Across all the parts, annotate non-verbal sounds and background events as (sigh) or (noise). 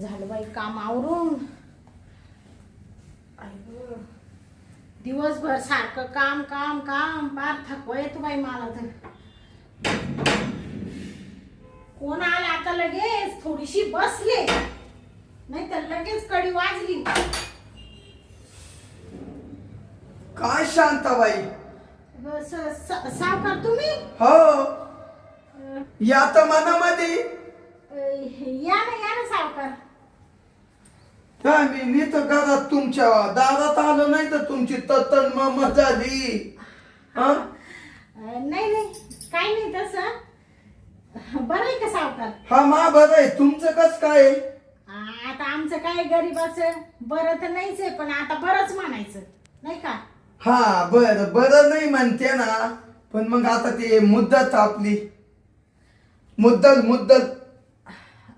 झालं बाई काम आवरून. दिवसभर सारखं काम काम काम फार थकवा येतो बाई मला तर. कोण आला आता लगेच? थोडीशी बसले. नाही तर लगेच कडी वाजली. काय शांताबाई? सावकार तुम्ही? हो. या तर मनामध्ये. या ना या ना सावकार. काय मी मी तर घरात तुमच्या दारात आलो नाही तर तुमची तत्तन मम झाली. हा? अं, नाही नाही काही नाही तसं. बरं आहे का सावकार? हा मा बरं आहे. तुमचं कस काय? आहे? आ, आता आमचं काय गरीबाचं? बरं तर नाहीच आहे पण आता बरंच म्हणायचं. नाही का? हा बर बरं नाही म्हणते ना. पण मग आता ते मुद्दत आपली. मुद्दल मुद्दल.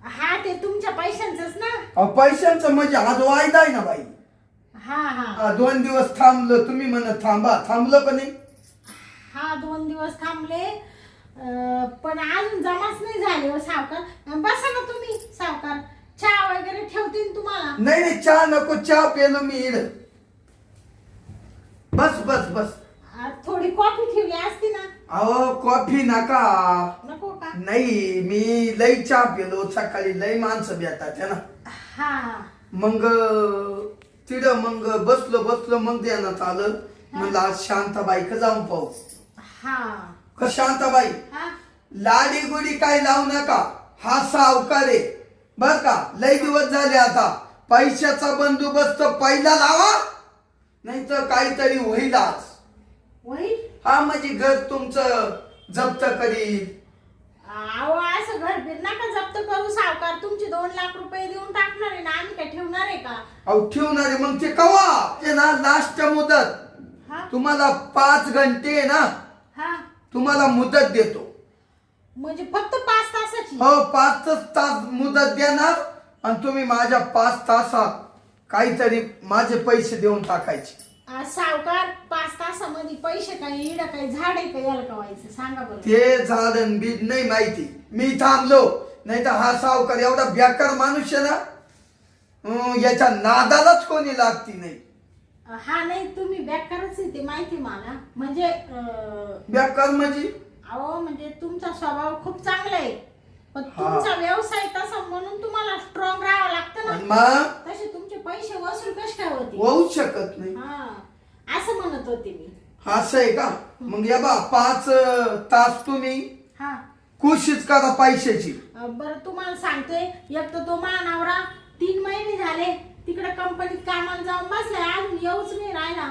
हा ते तुमच्या पैशांचंच ना? अहो, पैशांचं म्हणजे आज वायदा आहे ना बाई. हा हा. हा, दोन दिवस थांबलो तुम्ही म्हणत थांबा. थांबलं पण नाही. हा दोन दिवस थांबले. अं, पण अजून जमाच नाही झाले हो सावकार. अं, बसा ना तुम्ही सावकार. चहा वगैरे ठेवतील तुम्हाला? नाही नाही चहा नको चहा पेलो मी इड. बस बस बस. आ, थोडी कॉफी ठेवली असती ना? अहो कॉफी नका. नको नाही मी लई चहा पेलो सकाळी लई माणसं भेटतात है ना? हा. मग तिड मग बसलो बसलो मग ध्यानात आलं. म्हणलं आज शांताबाईक जाऊन पाहू. हा. का शांताबाई? हा. लाडी गुडी काय लावू नका. हा सावकार आहे. बर का? लई दिवस झाले आता. पैशाचा बंदोबस्त पहिला लावा. नाही तर काहीतरी होईल आज. होईल? हा म्हणजे घर तुमचं जप्त करील. अहो असं घर बीर नका जप्त करू सावकार तुमचे दोन लाख रुपये देऊन टाकणार आहे ना? आम्ही काय ठेवणार आहे का? अहो ठेवणारे मग ते कवा? ते ना लास्ट मुदत. हा? तुम्हाला पाच घंटे आहे ना? हा? तुम्हाला मुदत देतो. म्हणजे फक्त पाच तासाची? हो पाच तास मुदत देणार आणि तुम्ही माझ्या पाच तासात काहीतरी माझे पैसे देऊन टाकायचे. आ, सावकार पाच तासामध्ये पैसे काय इड काय झाड आहे याला सांगा बरं. ते झाडन बीज नाही माहिती. मी थांबलो. नाही तर हा सावकार एवढा बेकार माणूस आहे ना अं, याच्या नादालाच कोणी लागती नाही. हा नाही तुम्ही बेकारच आहे ते माहिती मला. म्हणजे अं, बेकार म्हणजे? अहो म्हणजे तुमचा स्वभाव खूप चांगला आहे. पण हा. तुमचा व्यवसाय तसा म्हणून तुम्हाला स्ट्रॉंग राहावं लागतं ना. मग? तसे तुमचे पैसे वसूल कसे काय होते होऊ शकत नाही. म्हणत होते मी. असं आहे का? मग या बा पाच अं, तास तुम्ही हा. कोशिश करा पैशाची. अं, बरं तुम्हाला सांगते एक तर तो मानावरा तीन महिने झाले तिकडे कंपनीत कामाला जाऊन बसलाय अजून येऊच नाही राहिला.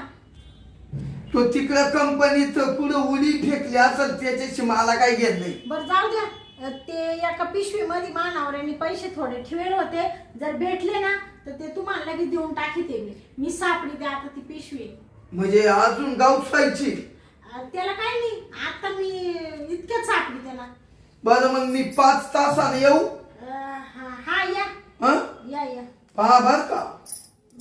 तो तिकडं कंपनीत पुढं उडी फेकली असेल त्याच्याशी मला काही घेत नाही. बरं जाऊ द्या. अं, ते एका पिशवीमध्ये मानावऱ्याने पैसे थोडे ठेवले होते. जर भेटले ना तर ते तुम्हाला लगेच देऊन टाकीते मी. मी सापडी द्या आता ती पिशवी. म्हणजे अजून गावसायची अं, त्याला काय नाही आता मी इतक्यात सापडी त्याला. बरं मग मी पाच तासाने येऊ? अं, हा हा या. हं? या या. पहा बर का.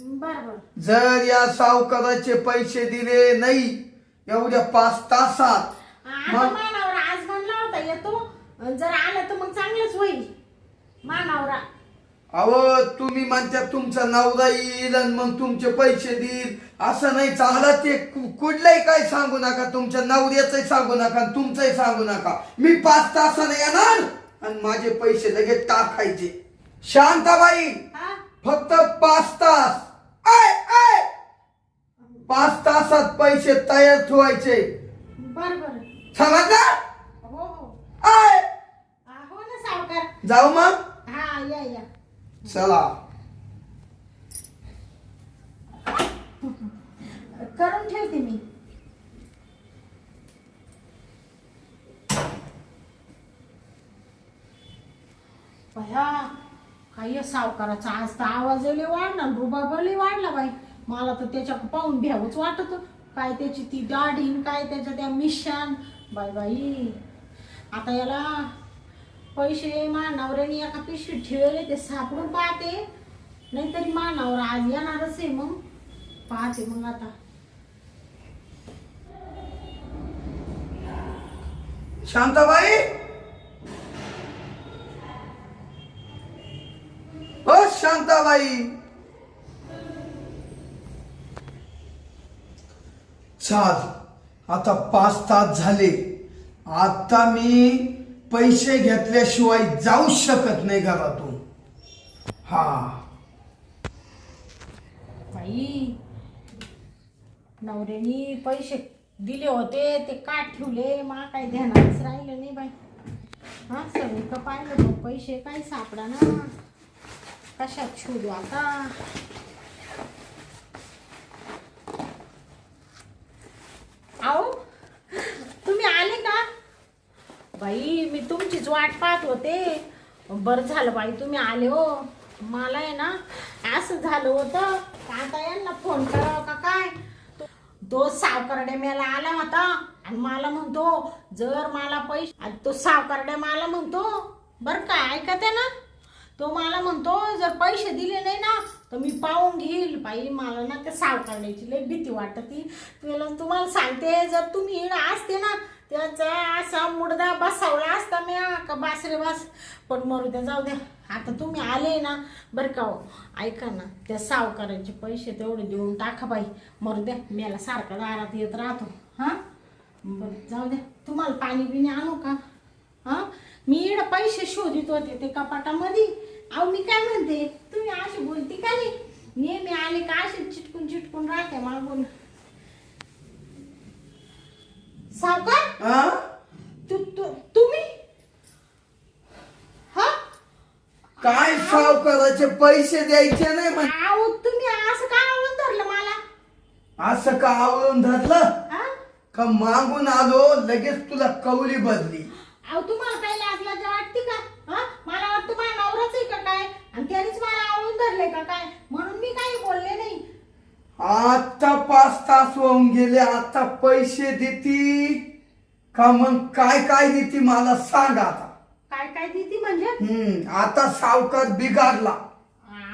बरं बरं. जर या सावकाराचे पैसे दिले नाही एवढ्या पाच तासात. आता मग? मानावरा आज म्हणला होता येतो. अं, जर आलं तर मग चांगलंच होईल. मानावरा. अहो तुम्ही म्हणता तुमचा नवरा येईल आणि मग तुमचे पैसे देईल. असं नाही चालत ते कु- कुठलंही काय सांगू नका. तुमच्या नवऱ्याचंही सांगू नका आणि तुमचंही सांगू नका. मी पाच तासाने येणार आणि माझे पैसे लगेच टाकायचे. शांताबाई फक्त पाच तास. आय आय पाच तासात पैसे तयार ठेवायचे. बरं बरं. समजलं? हो हो. आय जाऊ मग. हा या या. चला. करून ठेवते मी. भया सावकाराचा आज तर आवाज लय वाढला रुबाब लय वाढला बाई. मला तर त्याच्या पाहून भ्यावच वाटत. काय त्याची ती दाढीन काय त्याच्या त्या मिशान बाई बाई आता याला पैसे मानावऱ्याने एका पिशवीत ठेवले ते सापडून पाहते. नाहीतरी मानावर आज येणारच आहे मग. पाहते मग आता. शांताबाई! हो शांताबाई! चाल आता पाच तास झाले. आता मी पैसे घेतल्याशिवाय जाऊ शकत नाही घरातून. हा. बाई नवऱ्यानी पैसे दिले होते ते का ठेवले? मला काय ध्यानाच राहिलं नाही बाई. हा सगळी का पाहिलं मग पैसे काही सापडा ना कशात शोधू आता? आओ बाई मी तुमचीच वाट पाहत होते. बरं झालं बाई तुम्ही आले हो. मला आहे ना असं झालं होतं का आता यांना फोन करावा का काय? तो- सावकारडे मेला आला होता. आणि मला म्हणतो जर मला पैसे आणि तो सावकारडे मला म्हणतो बरं का ऐकत आहे ना? तो मला म्हणतो जर पैसे दिले नाही ना तर मी पाहून घेईल. बाई मला ना त्या सावकारड्याची लई भीती वाटते. तुला तुम्हाला सांगते जर तुम्ही असते ना त्याचा असा मुडदा बसावला असता मी का बासरे बास. पण मरू द्या जाऊ द्या. आता तुम्ही आले ना बरं का हो. ऐका ना त्या सावकाराचे पैसे तेवढे देऊन टाका बाई. मरू द्या मेला सारखा दारात येत राहतो. हां? बरं जाऊ द्या. तुम्हाला पाणी बिणी आणू का? हां? मी इकडं पैसे शोधित होते ते कपाटामध्ये. अहो मी काय म्हणते? तुम्ही अशी बोलती का नाही? नेहमी आले का असे चिटकून चिटकून राहते मागून? सावकार? हा? तू तू तुम्ही? हा? काय सावकाराचे पैसे द्यायचे नाही म्हण तुम्ही असं का आवडून धरलं मला? असं का आवळून धरलं? हा? का मागून आलो लगेच तुला कवली बदली. अहो तुम्हाला काही लाजला वाटते का? हा? मला वाटतं माझा नवराच आहे का काय? आणि त्यानेच मला आवडून धरले का काय? म्हणून मी काही बोलले नाही. आता पाच तास होऊन गेले आता पैसे देती? का मग काय काय देती मला सांग आता. काय काय देती म्हणजे? हम्म आता सावकार बिघाडला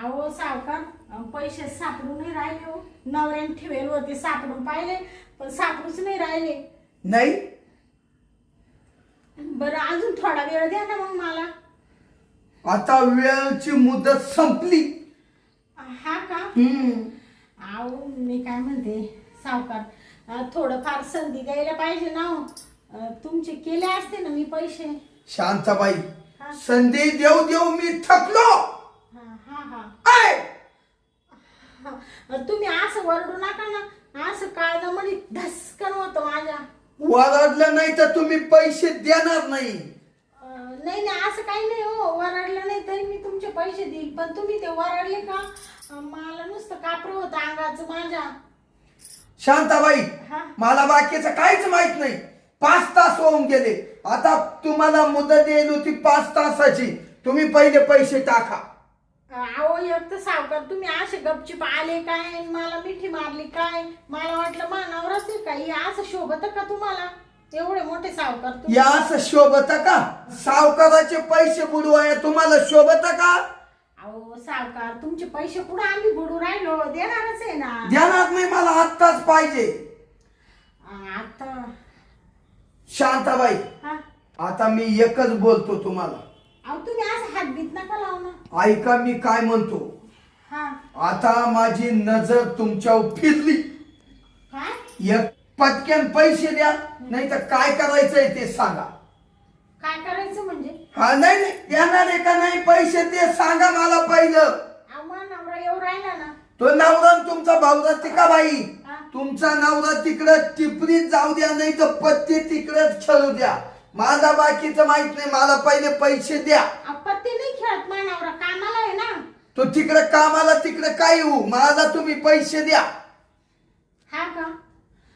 अहो सावकार अहो, पैसे सापडून राहिले हो. नवऱ्याने ठेवेल होते सापडून पाहिले पण सापडूच नाही राहिले. नाही. बरं अजून थोडा वेळ द्या ना मग मला. आता वेळची मुदत संपली. हा का? हम्म. अहो मी काय म्हणते सावकार थोडंफार संधी द्यायला पाहिजे ना हो. तुमचे केले असते ना मी पैसे शांताबाई. संधी देऊ देऊ मी थकलो हा हा हा. तुम्ही असं वरडू नका ना असं मध्ये धसकन होतं माझ्या वरडलं नाही तर तुम्ही पैसे देणार नाही नाही नाही असं काही नाही हो. वरडलं नाही तरी मी तुमचे पैसे देईल. पण तुम्ही ते वरडले का? मला नुसतं कापरं होतं अंगाचं माझ्या. शांताबाई हा? मला बाकीचं काहीच माहीत नाही. पाच तास होऊन गेले. आता तुम्हाला मुदत दिली होती पाच तासाची. तुम्ही पहिले पैसे टाका. अहो एक तर सावकार तुम्ही असे गपचिप आले काय? मला मिठी मारली काय? मला वाटलं मानावरच आहे काय असं शोभत का तुम्हाला? एवढे मोठे सावकार तुम्ही. या असं शोभत का? सावकाराचे पैसे बुडवाय तुम्हाला शोभत का? अहो सावकार तुमचे पैसे कुठं आम्ही बुडू राहिलो? देणारच आहे ना. ध्यानात नाही मला आत्ताच पाहिजे. आता. शांताबाई हा. आता मी एकच बोलतो तुम्हाला. अहो तुम्ही असं हात बीत नका लावू ना. ऐका मी काय म्हणतो? हा. आता माझी नजर तुमच्यावर फिरली. काय? एक पटक्यान पैसे द्या नाही तर काय करायचंय ते सांगा. काय करायचं म्हणजे? हा नाही नाही देणार आहे का नाही पैसे ते सांगा मला पहिलं. अहो नवरा येऊ राहिला ना. तो नवरा तुमचा भाऊरा का बाई. हा. तुमचा नवरा तिकडं टिपरीत जाऊ द्या नाही तर पत्ते तिकडच खेळू द्या. माझा बाकीचं माहीत नाही मला पहिले पैसे द्या. आपत्ती नाही खेळत मा नवरा कामाला आहे ना. तो तिकडं कामाला तिकडं काय येऊ? मला तुम्ही पैसे द्या. हा का?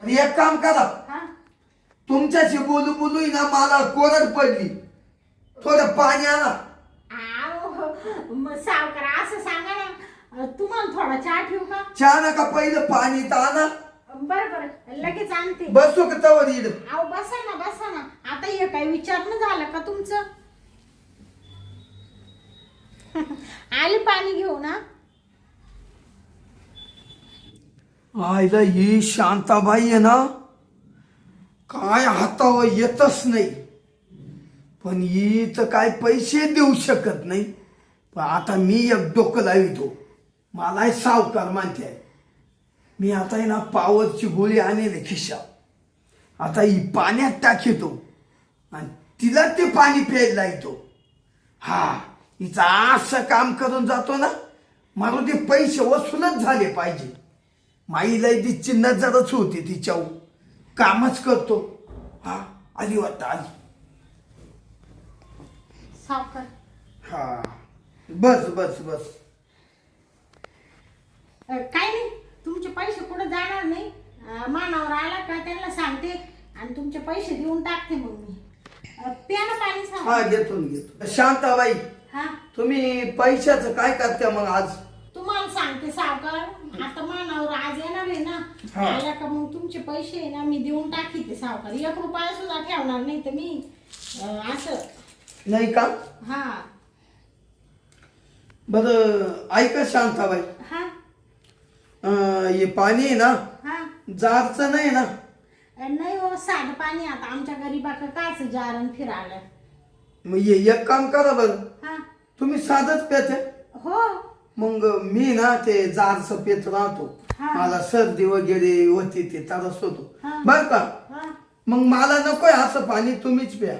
आणि एक काम करा. हा? तुमच्याशी बोलू बोलू ना मला कोरड पडली. थोडं पाणी आणा. आहो, मग सावकार असं सांगा ना. तुम्हाला थोडा चहा ठेवू का? चहा नका पहिलं पाणी तर आणा. बरं बरं. लगेच आणते. बसू का तवर इड? बसा ना बसा ना. आता हे काय विचारणं झालं का तुमचं? (laughs) आले पाणी घेऊ ना आईला ही शांताबाई आहे ना काय हातावर येतच नाही. पण ही तर काय पैसे देऊ शकत नाही. पण आता मी एक डोकं लावितो. मलाही सावकार मानते आहे मी आता आहे ना पावरची गोळी आणले खिशा आता ही पाण्यात टाकीतो. आणि तिला ते पाणी प्यायला येतो हा हिचा असं काम करून जातो ना मला ते पैसे वसूलच झाले पाहिजे. माईला तिची नजरच होती तिच्यावर कामच करतो. हा आली वाटतं आली. सावकार. हा. बस बस बस. काय नाही. तुमचे पैसे कुठे जाणार नाही. मानावर आला का त्यांना सांगते. आणि तुमचे पैसे देऊन टाकते मग मी. अ, प्या ना पाणी हा घेतो घेतो. शांताबाई हा. तुम्ही पैशाचं काय करता मग आज? तुम्हाला सांगते सावकार. आता मानावर आज येणार आहे ना हा. का मग तुमचे पैसे आहे ना मी देऊन टाकी ते सावकार. एक रुपया सुद्धा ठेवणार नाही तर मी अ, असं. नाही का? हा. बरं ऐका शांताबाई. हा. अं, हे पाणी आहे ना हा. जारचं नाही ना? अ, नाही हो साधं पाणी आता. आमच्या गरीबाकडे काच जारण फिरायला? मग हे एक काम करा बरं. हा. तुम्ही साधच पेते हो. मग मी ना ते जारचं पेत राहतो. हा. मला सर्दी वगैरे होती ते तरच होतो. हा. बर का? हा. मग मला नकोय असं पाणी तुम्हीच प्या.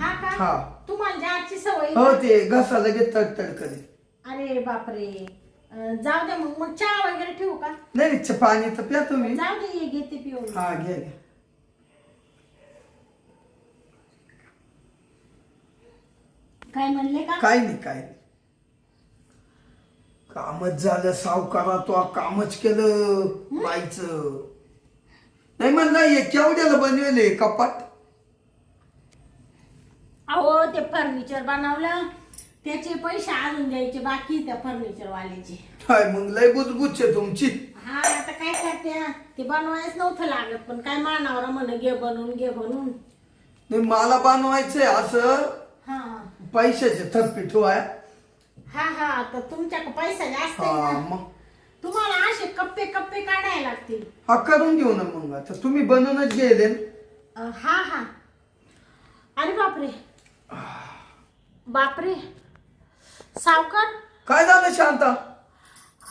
हा का? हा. तुम्हाला सवय हो? ते घसा लगेच तडतड करेल. अरे बापरे. अ, जाऊ दे मग. मग चहा वगैरे ठेवू का? नाही नाही, पाणी तर प्या तुम्ही. जाऊ दे हे घेते पिऊन. हा घ्या घ्या. काय म्हणले का? काय नाही काय नाही. कामच झालं सावकारा तो कामच केलं बाईचं नाही म्हणलं हे केवढ्याला बनवेले कपाट? अहो ते फर्निचर बनवलं त्याचे पैसे आणून द्यायचे बाकी त्या फर्निचर वाल्याचे काय मग लय बुजबुज आहे तुमची. हा आता काय करते? ते बनवायच नव्हतं लागत पण काय मानावर म्हण घे बनवून घे बनवून. नाही मला बनवायचंय असं. हा. पैशाचे थप्पी आहे हा हा आता तुमच्याकडे पैसा जास्त आहे हा ना. मग. तुम्हाला असे कप्पे कप्पे काढायला लागतील. हा करून घेऊ ना मग. आता तुम्ही बनवूनच गेले. अ, हा हा. अरे बापरे. बापरे. सावकार. काय झालं शांता?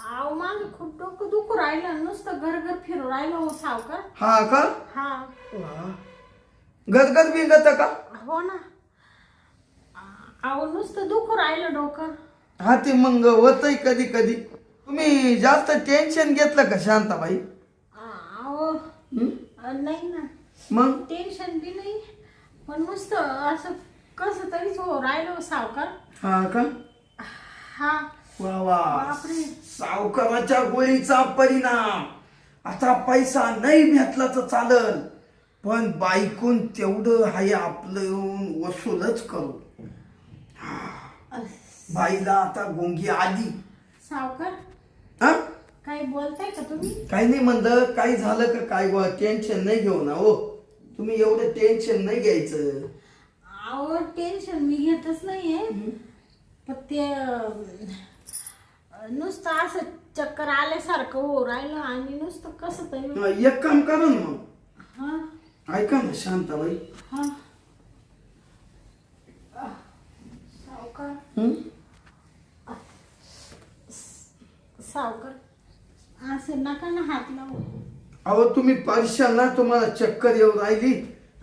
अहो माझं खूप डोकं दुखू राहिलं नुसतं घर घर फिरू राहिलं हो सावकार. हा का? हा. गदगद बिंगत का? हो ना. अहो नुसतं दुखू राहिलं डोकं. हा ते मग होतय कधी कधी. तुम्ही जास्त टेन्शन घेतलं का शांताबाई? अहो हं? नाही ना. मग? टेन्शन बी नाही. पण नुसतं असं कसं तरीच हो राहिलं सावकार. हा का? हा. वा वा. बापरे. सावकाराच्या गोळीचा परिणाम. आता पैसा नाही भेटला तर चालल. पण बायकून तेवढं हाय आपलं येऊन वसूलच करू. बाईला आता गोंगी आली. सावकार हा? काही बोलताय का तुम्ही? काही नाही म्हणलं काही झालं का काय बुवा? टेन्शन नाही घेऊ ना हो. तुम्ही एवढं टेन्शन नाही घ्यायचं. अहो टेन्शन मी घेतच नाहीये. पण ते अं, नुसतं असं चक्कर आल्यासारखं हो राहिलं आणि नुसतं कसं तरी हा, एक काम करा ना मग. हा? ऐका ना शांताबाई. हा. सावकार हं? सावकार असं नका ना हात लावू अहो तुम्ही ना तुम्हाला चक्कर येऊ राहिली.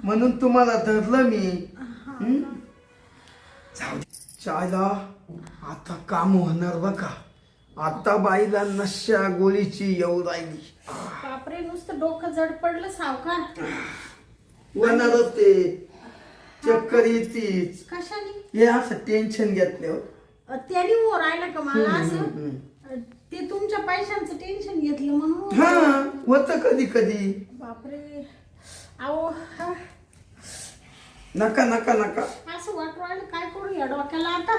म्हणून तुम्हाला धरलं मी. हं? जाऊ दे. चायला आता काम होणार बघा. आता बाईला नशा गोळीची येऊ राहिली. बापरे नुसतं डोकं जड पडलं सावकार. होणारच ते चक्कर येतीच. कशाने? हे असं टेन्शन घेतल्यावर त्याने हो राहिलं का मला असं? ते तुमच्या पैशांचं टेन्शन घेतलं म्हणून. हा होत कधी कधी. बापरे. अहो हा. नका नका नका. असं वाटू राहिलं काय करू या डोक्याला आता?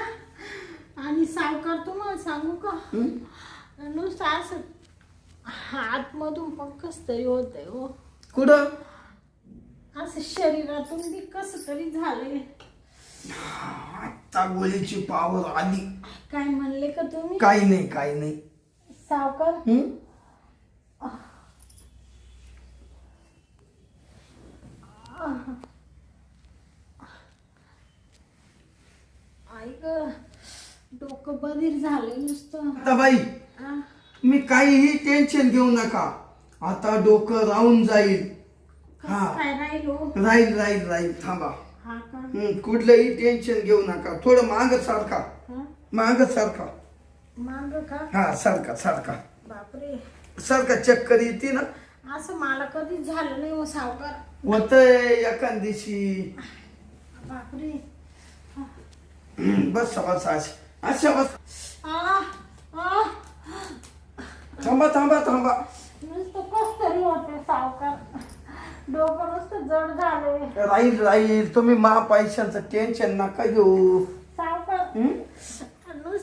आणि सावकार तुम्हाला सांगू का? नुसतं असं आतमधून पण कस तरी होतंय हो. कुठं? असं शरीरातून बी कस तरी झालंय. आता गोळीची पावर आली. काय म्हणले का तुम्ही? काही नाही काही नाही. सावकार हं? ऐक डोकं बधीर नुसतं आता बाई आ, मी काहीही टेन्शन घेऊ नका आता डोकं राहून जाईल हा. कसं काय राहिलो राहील राहील राहील थांबा हा का कुठलंही टेन्शन घेऊ नका थोडं माग सारखा हा माग सारखा माग का? हा सारखा सारखा बापरे. सारखा चक्कर येते ना. असं मला कधीच झालं नाही मग सावकार. होतंय एखाद दिवशी. बापरे. बस बस अशा अशा बस. आ आ. थांबा थांबा थांबा. नुसतं कस तरी होते सावकार. डोकं नुसतं जड झालंय. राहील राहील. तुम्ही मा पैशांचं टेन्शन नका घेऊ. सावकार?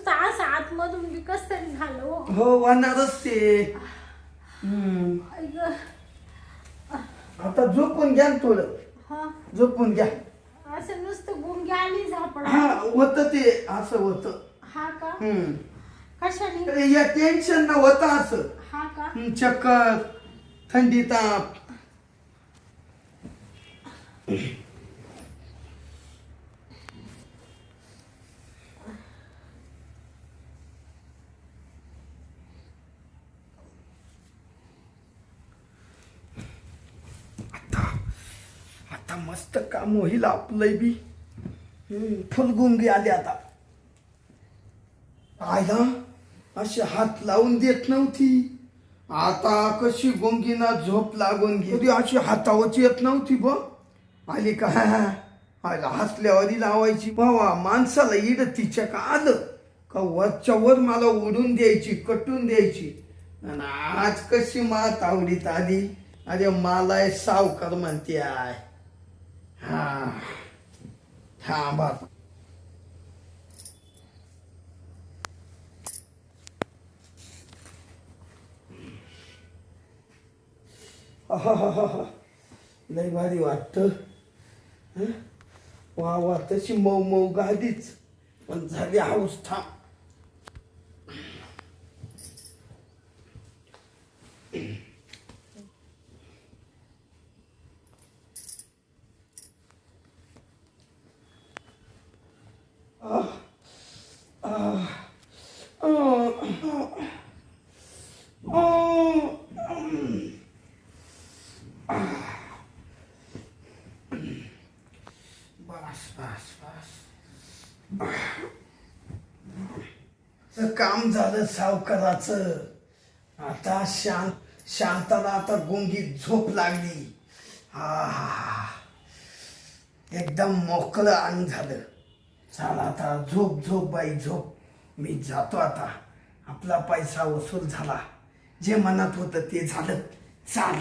असं आतमधून बी कस तरी झालं हो. हो होणारच ते. हम्म. आई गं. आता झोपून घ्या ना थोडं. हा. झोपून घ्या. असं नुसतं गुंगी आली झापड. हा होत ते. असं होत. हा का? हम्म. कशाने? या टेन्शन न होत असं. हा का? हम्म, चक्कर थंडी ताप. मस्त काम होईल आपलंय बी. फुलगुंगी आली आता. आयला अशी हात लावून देत नव्हती. आता कशी गुंगीना झोप लागून गेली. अशी हातावरची येत नव्हती ब आली का? आयला हसल्यावरी लावायची. भावा माणसाला इड तिच्या का आलं? का वरच्या वर मला ओढून द्यायची कटून द्यायची? आणि आज कशी मात आवडीत आली? अरे मला सावकार म्हणते आहे हा. थांबा. लय भारी वाटत. वा वा तशी मऊ मऊ गादीच. पण झाली हाऊस थांब आह. आह. आह. आह. बस बस बस तर काम झालं सावकाराचं. आता शांत शांताला आता गुंगीत झोप लागली. हा एकदम मोकळं अंग झालं. चला आता झोप झोप बाई झोप. मी जातो आता. आपला पैसा वसूल झाला. जे मनात होतं ते झालं. चाल.